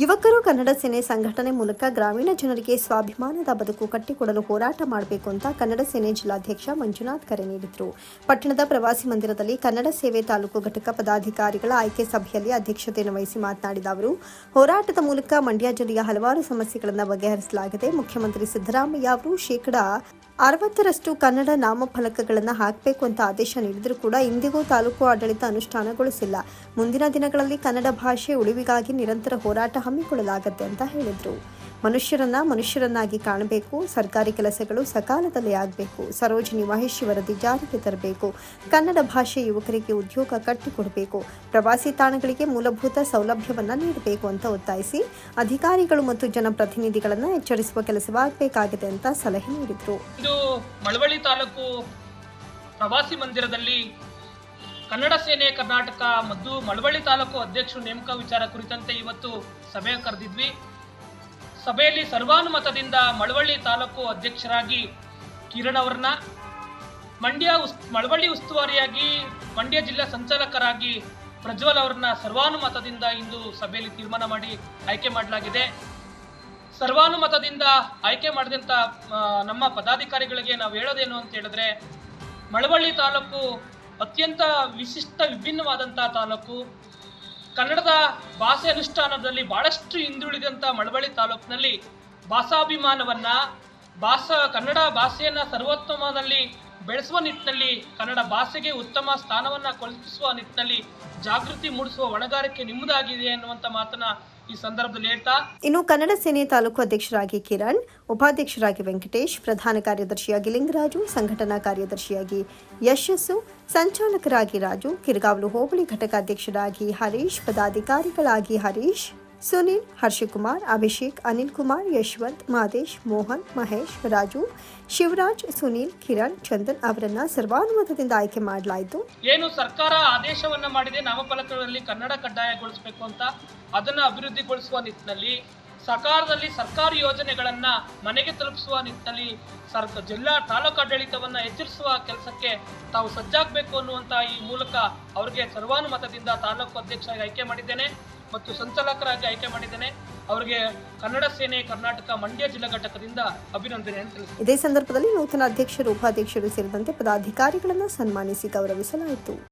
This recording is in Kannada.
ಯುವಕರು ಕನ್ನಡ ಸೇನೆ ಸಂಘಟನೆ ಮೂಲಕ ಗ್ರಾಮೀಣ ಜನರಿಗೆ ಸ್ವಾಭಿಮಾನದ ಬದುಕು ಕಟ್ಟಿಕೊಡಲು ಹೋರಾಟ ಮಾಡಬೇಕು ಅಂತ ಕನ್ನಡ ಸೇನೆ ಜಿಲ್ಲಾಧ್ಯಕ್ಷ ಮಂಜುನಾಥ್ ಕರೆ ನೀಡಿದರು. ಪಟ್ಟಣದ ಪ್ರವಾಸಿ ಮಂದಿರದಲ್ಲಿ ಕನ್ನಡ ಸೇವೆ ತಾಲೂಕು ಘಟಕ ಪದಾಧಿಕಾರಿಗಳ ಆಯ್ಕೆ ಸಭೆಯಲ್ಲಿ ಅಧ್ಯಕ್ಷತೆಯನ್ನು ವಹಿಸಿ ಮಾತನಾಡಿದ ಅವರು, ಹೋರಾಟದ ಮೂಲಕ ಮಂಡ್ಯ ಜಿಲ್ಲೆಯ ಹಲವಾರು ಸಮಸ್ಯೆಗಳನ್ನು ಬಗೆಹರಿಸಲಾಗಿದೆ. ಮುಖ್ಯಮಂತ್ರಿ ಸಿದ್ದರಾಮಯ್ಯ ಅವರು ಶೇಕಡಾ ಅರವತ್ತರಷ್ಟು ಕನ್ನಡ ನಾಮಫಲಕಗಳನ್ನು ಹಾಕಬೇಕು ಅಂತ ಆದೇಶ ನೀಡಿದರೂ ಕೂಡ ಇಂದಿಗೂ ತಾಲೂಕು ಆಡಳಿತ ಅನುಷ್ಠಾನಗೊಳಿಸಿಲ್ಲ. ಮುಂದಿನ ದಿನಗಳಲ್ಲಿ ಕನ್ನಡ ಭಾಷೆ ಉಳಿವಿಗಾಗಿ ನಿರಂತರ ಹೋರಾಟ ಹಮ್ಮಿಕೊಳ್ಳಲಾಗುತ್ತೆ ಅಂತ ಹೇಳಿದರು. ಮನುಷ್ಯರನ್ನ ಮನುಷ್ಯರನ್ನಾಗಿ ಕಾಣಬೇಕು, ಸರ್ಕಾರಿ ಕೆಲಸಗಳು ಸಕಾಲದಲ್ಲಿ ಆಗಬೇಕು, ಸರೋಜಿನಿ ಮಹೇಶ್ ವರದಿ ಜಾರಿಗೆ ತರಬೇಕು, ಕನ್ನಡ ಭಾಷೆ ಯುವಕರಿಗೆ ಉದ್ಯೋಗ ಕಟ್ಟಿಕೊಡಬೇಕು, ಪ್ರವಾಸಿ ತಾಣಗಳಿಗೆ ಮೂಲಭೂತ ಸೌಲಭ್ಯವನ್ನ ನೀಡಬೇಕು ಅಂತ ಒತ್ತಾಯಿಸಿ ಅಧಿಕಾರಿಗಳು ಮತ್ತು ಜನಪ್ರತಿನಿಧಿಗಳನ್ನು ಎಚ್ಚರಿಸುವ ಕೆಲಸವಾಗಬೇಕಾಗಿದೆ ಅಂತ ಸಲಹೆ ನೀಡಿದರು. ಇದು ಮಳವಳ್ಳಿ ತಾಲೂಕು ಪ್ರವಾಸಿ ಮಂದಿರದಲ್ಲಿ ಕನ್ನಡ ಸೇನೆ ಕರ್ನಾಟಕ ಮತ್ತು ಮಳವಳ್ಳಿ ತಾಲೂಕು ಅಧ್ಯಕ್ಷರು ನೇಮಕ ವಿಚಾರ ಕುರಿತಂತೆ ಇವತ್ತು ಸಭೆ ಕರೆದಿದ್ವಿ. ಸಭೆಯಲ್ಲಿ ಸರ್ವಾನುಮತದಿಂದ ಮಳವಳ್ಳಿ ತಾಲೂಕು ಅಧ್ಯಕ್ಷರಾಗಿ ಕಿರಣ್ ಅವ್ರನ್ನ, ಮಂಡ್ಯ ಉಸ್, ಮಳವಳ್ಳಿ ಉಸ್ತುವಾರಿಯಾಗಿ ಮಂಡ್ಯ ಜಿಲ್ಲಾ ಸಂಚಾಲಕರಾಗಿ ಪ್ರಜ್ವಲ್ ಅವ್ರನ್ನ ಸರ್ವಾನುಮತದಿಂದ ಇಂದು ಸಭೆಯಲ್ಲಿ ತೀರ್ಮಾನ ಮಾಡಿ ಆಯ್ಕೆ ಮಾಡಲಾಗಿದೆ. ಸರ್ವಾನುಮತದಿಂದ ಆಯ್ಕೆ ಮಾಡಿದಂಥ ನಮ್ಮ ಪದಾಧಿಕಾರಿಗಳಿಗೆ ನಾವು ಹೇಳೋದೇನು ಅಂತ ಹೇಳಿದ್ರೆ, ಮಳವಳ್ಳಿ ತಾಲೂಕು ಅತ್ಯಂತ ವಿಶಿಷ್ಟ ವಿಭಿನ್ನವಾದಂಥ ತಾಲೂಕು. ಕನ್ನಡದ ಭಾಷೆ ಅನುಷ್ಠಾನದಲ್ಲಿ ಬಹಳಷ್ಟು ಹಿಂದುಳಿದಂಥ ಮಳವಳ್ಳಿ ತಾಲೂಕಿನಲ್ಲಿ ಭಾಷಾಭಿಮಾನವನ್ನ ಭಾಷಾ, ಕನ್ನಡ ಭಾಷೆಯನ್ನ ಸರ್ವೋತ್ತಮದಲ್ಲಿ ಬೆಳೆಸುವ ನಿಟ್ಟಿನಲ್ಲಿ, ಕನ್ನಡ ಭಾಷೆಗೆ ಉತ್ತಮ ಸ್ಥಾನವನ್ನ ಕಲ್ಪಿಸುವ ನಿಟ್ಟಿನಲ್ಲಿ ಜಾಗೃತಿ ಮೂಡಿಸುವ ಹೊಣೆಗಾರಿಕೆ ನಿಮ್ಮದಾಗಿದೆ ಅನ್ನುವಂಥ ಮಾತನ್ನ ಈ ಸಂದರ್ಭದಲ್ಲಿ ಹೇಳ್ತಾ, ಇನ್ನು ಕನ್ನಡ ಸೇನೆ ತಾಲೂಕು ಅಧ್ಯಕ್ಷರಾಗಿ ಕಿರಣ್, ಉಪಾಧ್ಯಕ್ಷರಾಗಿ ವೆಂಕಟೇಶ್, ಪ್ರಧಾನ ಕಾರ್ಯದರ್ಶಿಯಾಗಿ ಲಿಂಗರಾಜು, ಸಂಘಟನಾ ಕಾರ್ಯದರ್ಶಿಯಾಗಿ ಯಶಸ್ಸು, ಸಂಚಾಲಕರಾಗಿ ರಾಜು, ಕಿರ್ಗಾವಲು ಹೋಬಳಿ ಘಟಕಾಧ್ಯಕ್ಷರಾಗಿ ಹರೀಶ್, ಪದಾಧಿಕಾರಿಗಳಾಗಿ ಹರೀಶ್ ಸುನೀಲ್, ಹರ್ಷಕುಮಾರ್, ಅಭಿಷೇಕ್, ಅನಿಲ್ ಕುಮಾರ್, ಯಶವಂತ್, ಮಾದೇಶ್, ಮೋಹನ್, ಮಹೇಶ್, ರಾಜು, ಶಿವರಾಜ್, ಸುನೀಲ್, ಕಿರಣ್, ಚಂದನ್ ಅವರನ್ನ ಸರ್ವಾನುಮತದಿಂದ ಆಯ್ಕೆ ಮಾಡಲಾಯಿತು. ಏನು ಸರ್ಕಾರ ಆದೇಶವನ್ನ ಮಾಡಿದೆ, ನಾಮಫಲಕಗಳಲ್ಲಿ ಕನ್ನಡ ಕಡ್ಡಾಯಗೊಳಿಸಬೇಕು ಅಂತ ಅದನ್ನ ಅಭಿವೃದ್ಧಿಗೊಳಿಸುವ ನಿಟ್ಟಿನಲ್ಲಿ ಸಕಾಲದಲ್ಲಿ ಸರ್ಕಾರಿ ಯೋಜನೆಗಳನ್ನ ಮನೆಗೆ ತಲುಪಿಸುವ ನಿಟ್ಟಿನಲ್ಲಿ ಸರ್ಕ ಜಿಲ್ಲಾ ತಾಲೂಕು ಆಡಳಿತವನ್ನ ಎಚ್ಚರಿಸುವ ಕೆಲಸಕ್ಕೆ ತಾವು ಸಜ್ಜಾಗಬೇಕು ಅನ್ನುವಂತ ಈ ಮೂಲಕ ಅವರಿಗೆ ಸರ್ವಾನುಮತದಿಂದ ತಾಲೂಕು ಅಧ್ಯಕ್ಷರಾಗಿ ಆಯ್ಕೆ ಮಾಡಿದ್ದೇನೆ ಮತ್ತು ಸಂಚಾಲಕರಾಗಿ ಆಯ್ಕೆ ಮಾಡಿದ್ದೇನೆ. ಅವರಿಗೆ ಕನ್ನಡ ಸೇನೆ, ಕರ್ನಾಟಕ ಮಂಡ್ಯ ಜಿಲ್ಲಾ ಘಟಕದಿಂದ ಅಭಿನಂದನೆ ಅಂತ ಇದೇ ಸಂದರ್ಭದಲ್ಲಿ ನೂತನ ಅಧ್ಯಕ್ಷರು, ಉಪಾಧ್ಯಕ್ಷರು ಸೇರಿದಂತೆ ಪದಾಧಿಕಾರಿಗಳನ್ನು ಸನ್ಮಾನಿಸಿ ಗೌರವಿಸಲಾಯಿತು.